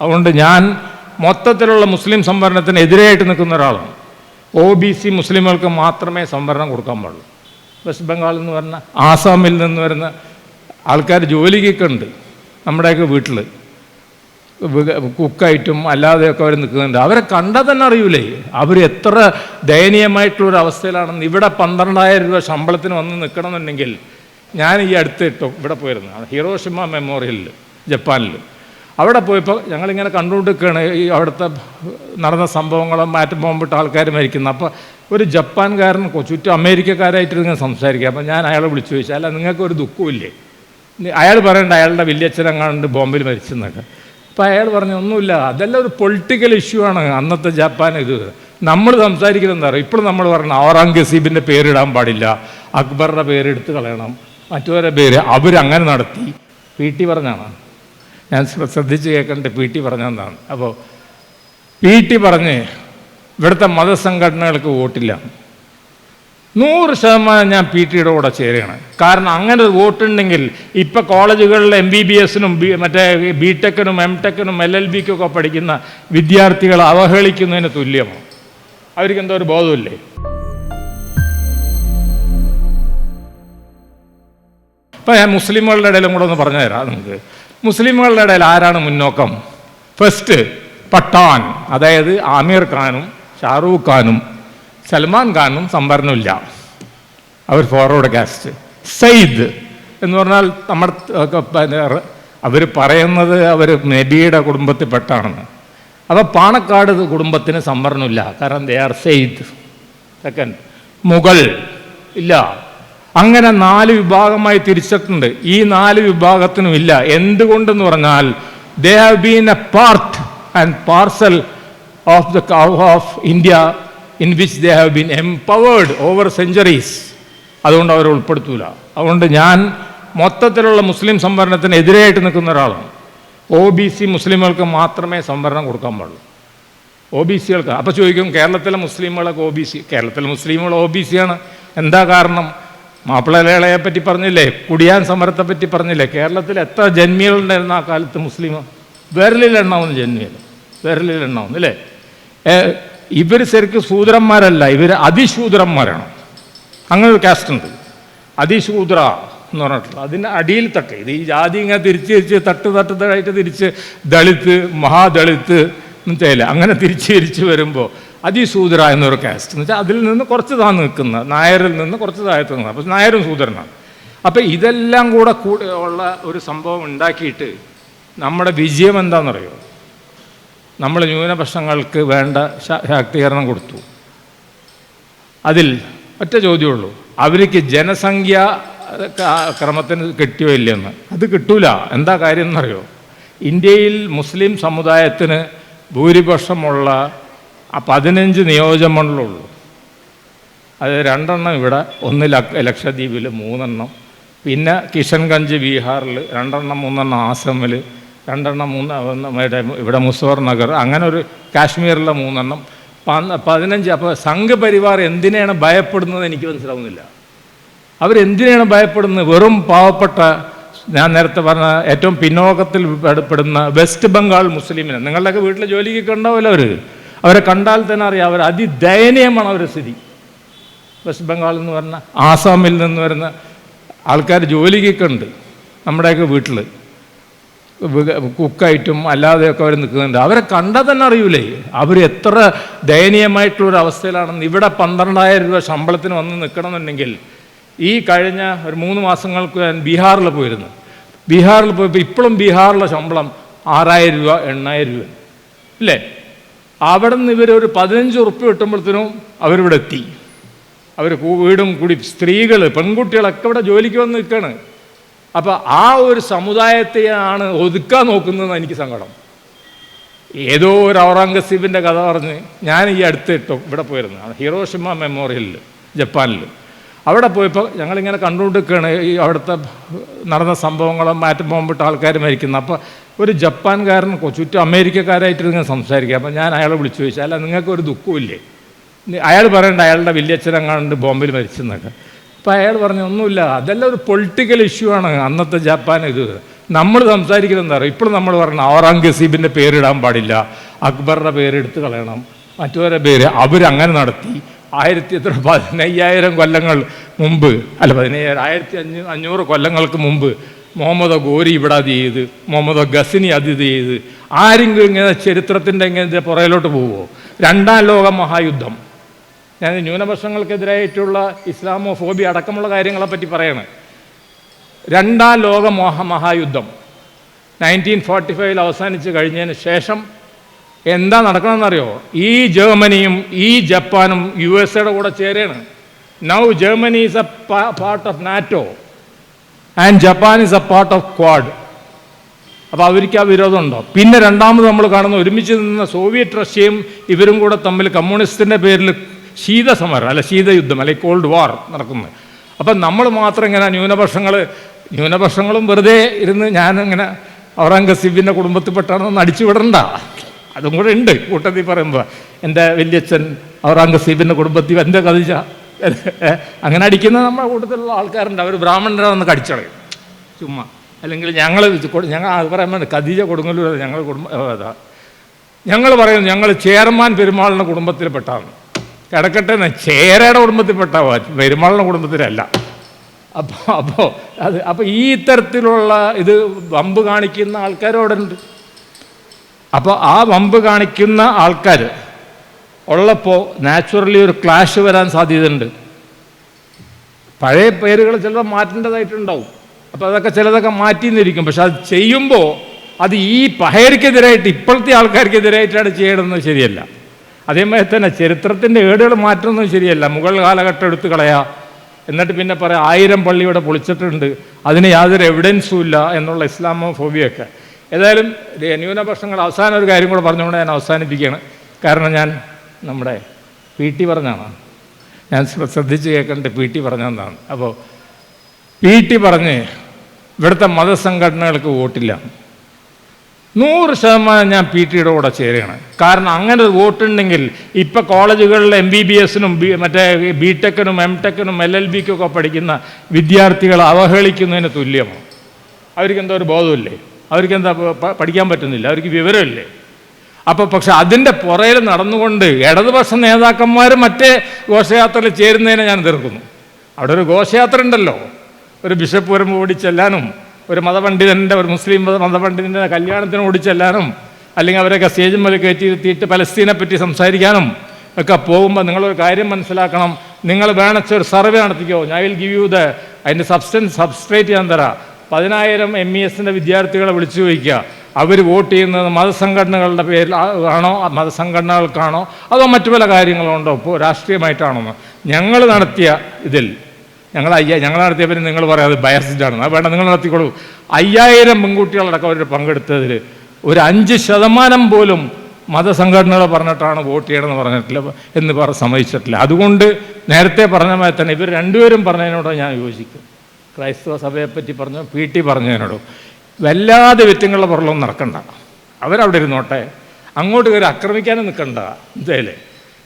അതുകൊണ്ട് ഞാൻ മൊത്തത്തിലുള്ള മുസ്ലിം സംവരണത്തിന് എതിരായിട്ട് നിൽക്കുന്ന ഒരാളാണ്. ഒ ബി സി മുസ്ലിമുകൾക്ക് മാത്രമേ സംവരണം കൊടുക്കാൻ പാടുള്ളൂ. വെസ്റ്റ് ബംഗാളിൽ നിന്ന് വരുന്ന ആസാമിൽ നിന്ന് വരുന്ന ആൾക്കാർ ജോലിക്കൊക്കെ ഉണ്ട്. നമ്മുടെയൊക്കെ വീട്ടിൽ കുക്കായിട്ടും അല്ലാതെയൊക്കെ അവർ നിൽക്കുന്നുണ്ട്. അവരെ കണ്ടാൽ തന്നെ അറിയൂലേ അവർ എത്ര ദയനീയമായിട്ടുള്ളൊരു അവസ്ഥയിലാണെന്ന്. ഇവിടെ പന്ത്രണ്ടായിരം രൂപ ശമ്പളത്തിന് വന്ന് നിൽക്കണമെന്നുണ്ടെങ്കിൽ ഞാൻ ഈ അടുത്ത് ഇട്ടു ഇവിടെ പോയിരുന്നു. ഹിറോഷിമ മെമ്മോറിയലിൽ ജപ്പാനിൽ അവിടെ പോയപ്പോൾ ഞങ്ങളിങ്ങനെ കണ്ടുകൊണ്ടിരിക്കുകയാണ് ഈ അവിടുത്തെ നടന്ന സംഭവങ്ങളും മാറ്റം ബോംബിട്ട ആൾക്കാർ മരിക്കുന്ന. അപ്പോൾ ഒരു ജപ്പാൻകാരൻ ചുറ്റും അമേരിക്കക്കാരായിട്ട് ഇങ്ങനെ സംസാരിക്കുക. അപ്പോൾ ഞാൻ അയാളെ വിളിച്ചു ചോദിച്ചു അല്ല നിങ്ങൾക്ക് ഒരു ദുഃഖമില്ലേ അയാൾ പറയണ്ട അയാളുടെ വലിയച്ഛനങ്ങാണ്ട് ബോംബിൽ മരിച്ചെന്നൊക്കെ. അപ്പോൾ അയാൾ പറഞ്ഞു ഒന്നുമില്ല അതെല്ലാം ഒരു പൊളിറ്റിക്കൽ ഇഷ്യൂ ആണ് അന്നത്തെ ജപ്പാൻ ഇത്. നമ്മൾ സംസാരിക്കുന്നത് എന്താ പറയുക ഇപ്പോൾ നമ്മൾ പറയണം ഔറംഗസീബിന്റെ പേരിടാൻ പാടില്ല അക്ബറുടെ പേരെടുത്ത് കളയണം മറ്റവരുടെ പേര് അവരങ്ങനെ നടത്തി. പി ടി പറഞ്ഞാണ് ഞാൻ ശ്ര- ശ്രദ്ധിച്ച് കേൾക്കേണ്ട പി ടി പറഞ്ഞതാണ് അപ്പോൾ പി ടി പറഞ്ഞ് ഇവിടുത്തെ മതസംഘടനകൾക്ക് വോട്ടില്ല. നൂറ് ശതമാനം ഞാൻ പി ടിയുടെ കൂടെ ചേരുകയാണ്. കാരണം അങ്ങനെ വോട്ടുണ്ടെങ്കിൽ ഇപ്പം കോളേജുകളിൽ എം ബി ബി എസിനും ബി മറ്റേ ബി ടെക്കിനും എം ടെക്കിനും എൽ എൽ ബിക്കും ഒക്കെ പഠിക്കുന്ന വിദ്യാർത്ഥികളെ അവഹേളിക്കുന്നതിന് തുല്യമാണ് അവർക്ക് എന്തോ ഒരു ബോധമില്ലേ? ഇപ്പം ഞാൻ മുസ്ലിമുകളുടെ ഇടയിലും കൂടെ ഒന്ന് പറഞ്ഞു തരാം നിങ്ങൾക്ക് മുസ്ലിമുകളുടെ ഇടയിൽ ആരാണ് മുന്നോക്കം? ഫസ്റ്റ് പട്ടാൻ. അതായത് ആമീർ ഖാനും ഷാറൂഖ് ഖാനും സൽമാൻ ഖാനും സംവരണമില്ല. അവർ ഫോർവേഡ് കാസ്റ്റ് സയ്ദ് എന്ന് പറഞ്ഞാൽ നമ്മുടെ അവർ പറയുന്നത് അവർ നബിയുടെ കുടുംബത്തിൽപ്പെട്ടാണെന്ന് അപ്പോൾ പാണക്കാട് കുടുംബത്തിന് സംവരണമില്ല. കാരണം they are Syed. Second Mughal. ഇല്ല. അങ്ങനെ നാല് വിഭാഗമായി തിരിച്ചിട്ടുണ്ട്. ഈ നാല് വിഭാഗത്തിനും ഇല്ല. എന്തുകൊണ്ടെന്ന് പറഞ്ഞാൽ they have been a part and parcel of the of India in which they have been empowered over centuries അതുകൊണ്ട് അവരെ ഉൾപ്പെടുത്തൂല. അതുകൊണ്ട് ഞാൻ മൊത്തത്തിലുള്ള മുസ്ലിം സംവരണത്തിന് എതിരായിട്ട് നിൽക്കുന്ന ഒരാളാണ്. ഒ ബി സി മുസ്ലിമുകൾക്ക് മാത്രമേ സംവരണം കൊടുക്കാൻ പാടുള്ളൂ. ഒ ബി സികൾക്ക് അപ്പോൾ ചോദിക്കും കേരളത്തിലെ മുസ്ലിമുകളൊക്കെ ഒ ബി സി കേരളത്തിലെ മുസ്ലിമുകൾ ഒ ബി സിയാണ് എന്താ കാരണം? മാപ്പിളലകളെ പറ്റി പറഞ്ഞില്ലേ? കുടിയാൻ സമരത്തെ പറ്റി പറഞ്ഞില്ലേ? കേരളത്തിൽ എത്ര ജന്മികളുണ്ടായിരുന്നു ആ കാലത്ത് മുസ്ലിം? വിരലിൽ എണ്ണാവുന്ന ജന്മികൾ. വിരലിൽ എണ്ണാവുന്ന അല്ലേ ഇവർ ശരിക്കും ശൂദ്രന്മാരല്ല. ഇവർ അതിശൂദ്രന്മാരാണ്. അങ്ങനെ ഒരു കാസ്റ്റ് ഉണ്ട്. അതിശൂദ്ര എന്ന് പറഞ്ഞിട്ടുള്ള അതിന്റെ അടിയിൽ തട്ട്. ഇത് ഈ ജാതി ഇങ്ങനെ തിരിച്ച് തിരിച്ച് തട്ട് തട്ട് തട്ടായിട്ട് തിരിച്ച് ദളിത്ത് മഹാദളിത്ത് മനസ്സിലായില്ല അങ്ങനെ തിരിച്ച് തിരിച്ച് വരുമ്പോൾ അതിശൂദ്ര എന്നൊരു കാസ്റ്റ് എന്ന് വെച്ചാൽ അതിൽ നിന്ന് കുറച്ച് താ നിൽക്കുന്ന നായരിൽ നിന്ന് കുറച്ച് താഴത്ത് നിൽക്കുന്നത് അപ്പോൾ നായരും ശൂദ്രനാണ് അപ്പോൾ ഇതെല്ലാം കൂടെ കൂടെ ഉള്ള ഒരു സംഭവം ഉണ്ടാക്കിയിട്ട് നമ്മുടെ വിജയം എന്താണെന്നറിയോ നമ്മൾ ന്യൂനപക്ഷങ്ങൾക്ക് വേണ്ട ശാക്തീകരണം കൊടുത്തു. അതിൽ ഒറ്റ ചോദ്യമുള്ളൂ. അവർക്ക് ജനസംഖ്യ ക്രമത്തിന് കിട്ടിയോ ഇല്ലെന്ന് അത് കിട്ടൂല. എന്താ കാര്യം എന്നറിയോ? ഇന്ത്യയിൽ മുസ്ലിം സമുദായത്തിന് ഭൂരിപക്ഷമുള്ള ആ പതിനഞ്ച് നിയോജകമണ്ഡലമുള്ളൂ. അത് രണ്ടെണ്ണം ഇവിടെ ഒന്ന് ലക്ഷ ലക്ഷദ്വീപിൽ മൂന്നെണ്ണം പിന്നെ കിഷൻഗഞ്ച് ബീഹാറിൽ രണ്ടെണ്ണം മൂന്നെണ്ണം ആസമിൽ രണ്ടെണ്ണം മൂന്ന് ഒന്ന് ഇവിടെ മുസോർ നഗർ അങ്ങനെ ഒരു കാശ്മീരിലെ മൂന്നെണ്ണം. പതിനഞ്ച് അപ്പോൾ സംഘപരിവാർ എന്തിനാണ് ഭയപ്പെടുന്നത് എനിക്ക് മനസ്സിലാവുന്നില്ല. അവരെന്തിനാണ് ഭയപ്പെടുന്നത്? വെറും പാവപ്പെട്ട ഞാൻ നേരത്തെ പറഞ്ഞ ഏറ്റവും പിന്നോക്കത്തിൽ പെടുന്ന വെസ്റ്റ് ബംഗാൾ മുസ്ലിമിനെ. നിങ്ങളുടെയൊക്കെ വീട്ടിലെ ജോലിക്കൊക്കെ ഉണ്ടാവില്ല അവർ അവരെ കണ്ടാൽ തന്നെ അറിയാം അവർ അതിദയനീയമാണ് അവരുടെ സ്ഥിതി. വെസ്റ്റ് ബംഗാളിൽ നിന്ന് വരുന്ന ആസാമിൽ നിന്ന് വരുന്ന ആൾക്കാർ ജോലിക്കൊക്കെ ഉണ്ട് നമ്മുടെയൊക്കെ വീട്ടിൽ. കുക്കായിട്ടും അല്ലാതെയൊക്കെ അവർ നിൽക്കുന്നുണ്ട്. അവരെ കണ്ടാൽ തന്നെ അറിയൂലേ അവർ എത്ര ദയനീയമായിട്ടുള്ളൊരു അവസ്ഥയിലാണെന്ന്. ഇവിടെ പന്ത്രണ്ടായിരം രൂപ ശമ്പളത്തിന് വന്ന് നിൽക്കണമെന്നുണ്ടെങ്കിൽ ഈ കഴിഞ്ഞ ഒരു മൂന്ന് മാസങ്ങൾക്ക് ഞാൻ ബീഹാറിൽ പോയിരുന്നു. ബീഹാറിൽ പോയപ്പോൾ ഇപ്പോഴും ബീഹാറിലെ ശമ്പളം ആറായിരം രൂപ എണ്ണായിരം രൂപ. ഇല്ലേ? അവിടെ നിന്ന് ഇവരൊരു പതിനഞ്ച് ഉറുപ്പ് കിട്ടുമ്പോഴത്തേനും അവരിവിടെ എത്തി. അവർ വീടും കൂടി സ്ത്രീകൾ പെൺകുട്ടികളൊക്കെ ഇവിടെ ജോലിക്ക് വന്ന് നിൽക്കുകയാണ് അപ്പോൾ ആ ഒരു സമുദായത്തെയാണ് ഒതുക്കാൻ നോക്കുന്നതെന്ന് എനിക്ക് സങ്കടം. ഏതോ ഒരു ഔറംഗസീബിന്റെ കഥ പറഞ്ഞ് ഞാൻ ഈ അടുത്ത് ഇട്ടു ഇവിടെ പോയിരുന്നു. ഹിറോഷിമ മെമ്മോറിയലിൽ ജപ്പാനിൽ അവിടെ പോയപ്പോൾ ഞങ്ങളിങ്ങനെ കണ്ടുകൊണ്ടിരിക്കുകയാണ് ഈ അവിടുത്തെ നടന്ന സംഭവങ്ങളും മാറ്റം പോകുമ്പോട്ട് ആൾക്കാർ മരിക്കുന്നത് അപ്പോൾ ഒരു ജപ്പാൻകാരൻ ചുറ്റും അമേരിക്കക്കാരായിട്ട് ഇങ്ങനെ സംസാരിക്കുക. അപ്പം ഞാൻ അയാളെ വിളിച്ചു ചോദിച്ചു അല്ല നിങ്ങൾക്ക് ഒരു ദുഃഖമില്ലേ അയാൾ പറയണ്ട അയാളുടെ വലിയച്ഛനങ്ങാണ്ട് ബോംബിൽ മരിച്ചെന്നൊക്കെ അപ്പോൾ അയാൾ പറഞ്ഞു ഒന്നുമില്ല അതെല്ലാം ഒരു പൊളിറ്റിക്കൽ ഇഷ്യൂ ആണ് അന്നത്തെ ജപ്പാൻ ഇത്. നമ്മൾ സംസാരിക്കുന്നത് എന്താ പറയുക ഇപ്പോഴും നമ്മൾ പറയണം ഔറംഗസീബിന്റെ പേരിടാൻ പാടില്ല അക്ബറുടെ പേരെടുത്ത് കളയണം. മറ്റവരുടെ പേര് അവരങ്ങനെ നടത്തി ആയിരത്തി എത്ര പതിനയ്യായിരം കൊല്ലങ്ങൾ മുമ്പ് അല്ല പതിനയ്യായിരം ആയിരത്തി അഞ്ഞൂ അഞ്ഞൂറ് കൊല്ലങ്ങൾക്ക് മുമ്പ് മുഹമ്മദ് ഗോരി ഇവിടെ അത് ചെയ്ത് മുഹമ്മദ് ഗസിനി അത് ഇത് ചെയ്ത്. ആരെങ്കിലും ഇങ്ങനെ ചരിത്രത്തിന്റെ ഇങ്ങനെ പുറകിലോട്ട് പോവുമോ രണ്ടാം ലോക മഹായുദ്ധം. ഞാൻ ന്യൂനപക്ഷങ്ങൾക്കെതിരായിട്ടുള്ള ഇസ്ലാമോ ഫോബി അടക്കമുള്ള കാര്യങ്ങളെ പറ്റി പറയണേ. രണ്ടാം ലോക മോഹ മഹായുദ്ധം. നയന്റീൻ ഫോർട്ടി ഫൈവിൽ അവസാനിച്ച് കഴിഞ്ഞതിന് ശേഷം എന്താ നടക്കണമെന്നറിയോ? ഈ ജർമ്മനിയും ഈ ജപ്പാനും യു എസ് എയുടെ കൂടെ ചേരുകയാണ് now Germany is a part of NATO and Japan is a part of Quad അപ്പോൾ അവർക്ക് ആ വിരോധമുണ്ടോ? പിന്നെ രണ്ടാമത് നമ്മൾ കാണുന്ന ഒരുമിച്ച് നിന്ന സോവിയറ്റ് റഷ്യയും ഇവരും കൂടെ തമ്മിൽ കമ്മ്യൂണിസ്റ്റിന്റെ പേരിൽ ശീതസമരം അല്ല ശീതയുദ്ധം അല്ലെ കോൾഡ് വാർ നടക്കുന്നത് അപ്പം നമ്മൾ മാത്രം ഇങ്ങനെ ന്യൂനപക്ഷങ്ങൾ ന്യൂനപക്ഷങ്ങളും വെറുതെ ഇരുന്ന് ഞാനിങ്ങനെ ഔറംഗസീബിന്റെ കുടുംബത്തിൽപ്പെട്ടാണെന്ന് അടിച്ചു വിടണ്ട. അതും കൂടെ ഉണ്ട്. കൂട്ടത്തിൽ പറയുമ്പോൾ എന്റെ വലിയച്ഛൻ ഔറംഗസീബിന്റെ കുടുംബത്തിൽ എന്റെ കതിച്ച അങ്ങനെ അടിക്കുന്ന നമ്മുടെ കൂട്ടത്തിലുള്ള ആൾക്കാരുണ്ട്. അവർ ബ്രാഹ്മണരെ വന്ന് കടിച്ചളയും. ചുമ്മാ. അല്ലെങ്കിൽ ഞങ്ങൾ ഞങ്ങൾ പറയാൻ കദീജ കൊടുങ്ങല്ലൂർ ഞങ്ങൾ കുടുംബം ഞങ്ങൾ പറയുന്നു ഞങ്ങൾ ചേർമാൻ പെരുമാളിന്റെ കുടുംബത്തിൽപ്പെട്ടാണ്. കിടക്കട്ടെ എന്ന് ചേരയുടെ കുടുംബത്തിൽപ്പെട്ട പെരുമാളിന്റെ കുടുംബത്തിലല്ല. അപ്പോൾ അപ്പോൾ അത് അപ്പോൾ ഈ തരത്തിലുള്ള ഇത് വമ്പ് കാണിക്കുന്ന ആൾക്കാരോടുണ്ട്. അപ്പോൾ ആ വമ്പ് കാണിക്കുന്ന ആൾക്കാർ ഉള്ളപ്പോൾ നാച്ചുറലി ഒരു ക്ലാഷ് വരാൻ സാധ്യതയുണ്ട്. പഴയ പേരുകൾ ചിലപ്പോൾ മാറ്റേണ്ടതായിട്ടുണ്ടാവും. അപ്പോൾ അതൊക്കെ ചിലതൊക്കെ മാറ്റിന്നിരിക്കും. പക്ഷെ അത് ചെയ്യുമ്പോൾ അത് ഈ പഹയർക്കെതിരായിട്ട് ഇപ്പോഴത്തെ ആൾക്കാർക്കെതിരായിട്ടാണ് ചെയ്യണമെന്ന് ശരിയല്ല. അതേമാതിരി തന്നെ ചരിത്രത്തിന്റെ ഏടുകൾ മാറ്റുന്നത് ശരിയല്ല. മുഗൾ കാലഘട്ടം എടുത്തു കളയാ. എന്നിട്ട് പിന്നെ പറയാം ആയിരം പള്ളി ഇവിടെ പൊളിച്ചിട്ടുണ്ട്. അതിന് യാതൊരു എവിഡൻസും ഇല്ല എന്നുള്ള ഇസ്ലാമോ ഫോബിയൊക്കെ ഏതായാലും ന്യൂനപക്ഷങ്ങൾ അവസാനം ഒരു കാര്യം കൂടെ പറഞ്ഞുകൊണ്ട് ഞാൻ അവസാനിപ്പിക്കുകയാണ്. കാരണം ഞാൻ നമ്മുടെ പി ടി പറഞ്ഞാണ്? ഞാൻ ശ്ര- ശ്രദ്ധിച്ച് കേൾക്കേണ്ട പി ടി പറഞ്ഞതാണ് അപ്പോൾ പി ടി പറഞ്ഞ് ഇവിടുത്തെ മതസംഘടനകൾക്ക് വോട്ടില്ല. നൂറ് ശതമാനം ഞാൻ പി ടിയുടെ കൂടെ ചേരുകയാണ്. കാരണം അങ്ങനെ വോട്ടുണ്ടെങ്കിൽ ഇപ്പം കോളേജുകളിൽ എം ബി ബി എസിനും ബി മറ്റേ ബി ടെക്കിനും എം ടെക്കിനും എൽ എൽ ബിക്കും ഒക്കെ പഠിക്കുന്ന വിദ്യാർത്ഥികളെ അവഹേളിക്കുന്നതിന് തുല്യമാണ് അവർക്കെന്തോ ഒരു ബോധമില്ലേ? അവർക്ക് എന്താ പ- പ- പഠിക്കാൻ പറ്റുന്നില്ല. അവർക്ക് വിവരമില്ലേ? അപ്പോൾ പക്ഷെ അതിന്റെ പുറയിൽ നടന്നുകൊണ്ട് ഇടതുപക്ഷ നേതാക്കന്മാർ മറ്റേ ഘോഷയാത്രയിൽ ചേരുന്നതിനെ ഞാൻ എതിർക്കുന്നു. അവിടെ ഒരു ഘോഷയാത്ര ഉണ്ടല്ലോ. ഒരു ബിഷപ്പ് വരുമ്പോൾ ഓടിച്ചെല്ലാനും ഒരു മതപണ്ഡിതന്റെ ഒരു മുസ്ലിം മത- മതപണ്ഡിതന്റെ കല്യാണത്തിന് ഓടിച്ചെല്ലാനും അല്ലെങ്കിൽ അവരൊക്കെ സ്റ്റേജിൽ മേലെ കയറ്റിയിരുത്തിയിട്ട് പലസ്തീനെ പറ്റി സംസാരിക്കാനും ഒക്കെ പോകുമ്പോൾ നിങ്ങളൊരു കാര്യം മനസ്സിലാക്കണം. നിങ്ങൾ വേണച്ച ഒരു സർവേ നടത്തിക്കോ. ഞാൻ വിൽ ഗിവ് യു ദ അതിന്റെ സബ്സ്റ്റൻസ് സബ്സ്ട്രേറ്റ് ഞാൻ തരാം. പതിനായിരം എം ഇ എസിന്റെ വിദ്യാർത്ഥികളെ വിളിച്ചു ചോദിക്കുക. അവർ വോട്ട് ചെയ്യുന്നത് മതസംഘടനകളുടെ പേരിൽ ആണോ മതസംഘടനകൾക്കാണോ അതോ മറ്റു പല കാര്യങ്ങളുണ്ടോ? ഇപ്പോൾ രാഷ്ട്രീയമായിട്ടാണോ ഞങ്ങൾ നടത്തിയ ഇതിൽ ഞങ്ങൾ അയ്യ ഞങ്ങൾ നടത്തിയ പിന്നെ നിങ്ങൾ പറയാം അത് ബയസ്ഡ് ആണ് അത് വേണ്ട നിങ്ങൾ നടത്തിക്കൊള്ളൂ അയ്യായിരം പെൺകുട്ടികളടക്കം അവർ പങ്കെടുത്തതിൽ ഒരു അഞ്ച് ശതമാനം പോലും മതസംഘടനകൾ പറഞ്ഞിട്ടാണ് വോട്ട് ചെയ്യണമെന്ന് പറഞ്ഞിട്ടില്ല എന്ന് പറ സമ്മതിച്ചിട്ടില്ല. അതുകൊണ്ട് നേരത്തെ പറഞ്ഞ മാതിരി തന്നെ ഇവർ രണ്ടുപേരും പറഞ്ഞതിനോട് ഞാൻ യോജിക്കും. ക്രൈസ്തവ സഭയെപ്പറ്റി പറഞ്ഞു പി ടി പറഞ്ഞതിനോടും. വല്ലാതെ വ്യത്യങ്ങളുടെ പുറലൊന്നും നടക്കണ്ട. അവരവിടെ ഇരുന്നോട്ടെ. അങ്ങോട്ട് കയറി ആക്രമിക്കാനും നിൽക്കണ്ട എന്തേലേ?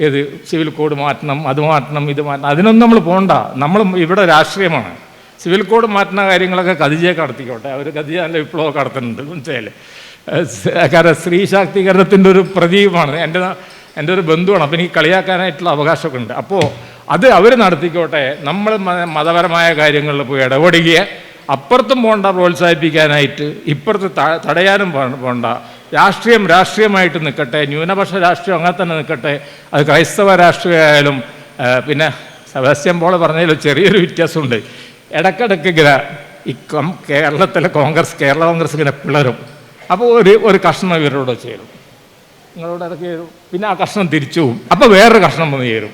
ഏത് സിവിൽ കോഡ് മാറ്റണം അത് മാറ്റണം ഇത് മാറ്റണം അതിനൊന്നും നമ്മൾ പോകണ്ട നമ്മൾ ഇവിടെ രാഷ്ട്രീയമാണ്. സിവിൽ കോഡ് മാറ്റുന്ന കാര്യങ്ങളൊക്കെ കതിജയെ കടത്തിക്കോട്ടെ അവർ കതിജ നല്ല വിപ്ലവമൊക്കെ നടത്തുന്നുണ്ട്. മനസ്സിലായില്ലേ കാരണം സ്ത്രീ ശാക്തീകരണത്തിന്റെ ഒരു പ്രതീകമാണ്. എന്റെ എന്റെ ഒരു ബന്ധുവാണ്. അപ്പോൾ എനിക്ക് കളിയാക്കാനായിട്ടുള്ള അവകാശമൊക്കെ ഉണ്ട്. അപ്പോൾ അത് അവർ നടത്തിക്കോട്ടെ. നമ്മൾ മതപരമായ കാര്യങ്ങളിൽ പോയി ഇടപെടുകയെ അപ്പുറത്തും പോണ്ട പ്രോത്സാഹിപ്പിക്കാനായിട്ട്. ഇപ്പുറത്ത് തടയാനും പോണ്ട. രാഷ്ട്രീയം രാഷ്ട്രീയമായിട്ട് നിൽക്കട്ടെ ന്യൂനപക്ഷ രാഷ്ട്രീയം അങ്ങനെ തന്നെ നിൽക്കട്ടെ. അത് ക്രൈസ്തവ രാഷ്ട്രീയമായാലും പിന്നെ സെബാസ്റ്റ്യൻ പോളെ പറഞ്ഞതിൽ ചെറിയൊരു വ്യത്യാസമുണ്ട്. ഇടയ്ക്കിടയ്ക്ക് ഇങ്ങനെ ഈ കേരളത്തിലെ കോൺഗ്രസ് കേരള കോൺഗ്രസ് ഇങ്ങനെ പിളരും. അപ്പോൾ ഒരു ഒരു കഷ്ണം ഇവരോട് ചേരും. നിങ്ങളോട് ഇടയ്ക്ക് ചേരും. പിന്നെ ആ കഷ്ണം തിരിച്ചു പോകും. അപ്പോൾ വേറൊരു കഷ്ണം വന്ന് ചേരും.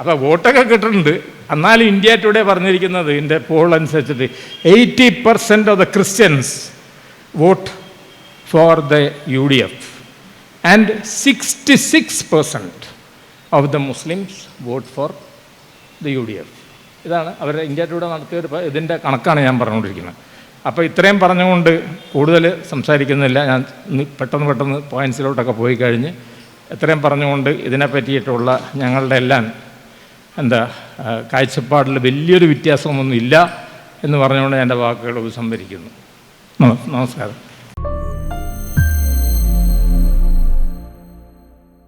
അപ്പോൾ വോട്ടൊക്കെ കിട്ടുന്നുണ്ട്. എന്നാലും ഇന്ത്യ ടുഡേ പറഞ്ഞിരിക്കുന്നത് ഇതിന്റെ പോൾ അനുസരിച്ചിട്ട് eighty percent of the Christians vote for the U D F and sixty six percent of the Muslims vote for the U D F ഇതാണ് അവർ ഇന്ത്യ ടുഡേ നടത്തിയ ഒരു ഇതിന്റെ കണക്കാണ് ഞാൻ പറഞ്ഞുകൊണ്ടിരിക്കുന്നത്. അപ്പോൾ ഇത്രയും പറഞ്ഞുകൊണ്ട് കൂടുതൽ സംസാരിക്കുന്നില്ല. ഞാൻ പെട്ടെന്ന് പെട്ടെന്ന് പോയിൻസിലോട്ടൊക്കെ പോയി കഴിഞ്ഞ് ഇത്രയും പറഞ്ഞുകൊണ്ട് ഇതിനെ പറ്റിയിട്ടുള്ള ഞങ്ങളുടെ എല്ലാം എന്താ കാഴ്ചപ്പാടിൽ വലിയൊരു വ്യത്യാസമൊന്നുമില്ല എന്ന് പറഞ്ഞുകൊണ്ട് എന്റെ വാക്കുകൾ ഉപസംഹരിക്കുന്നു നമസ്കാരം.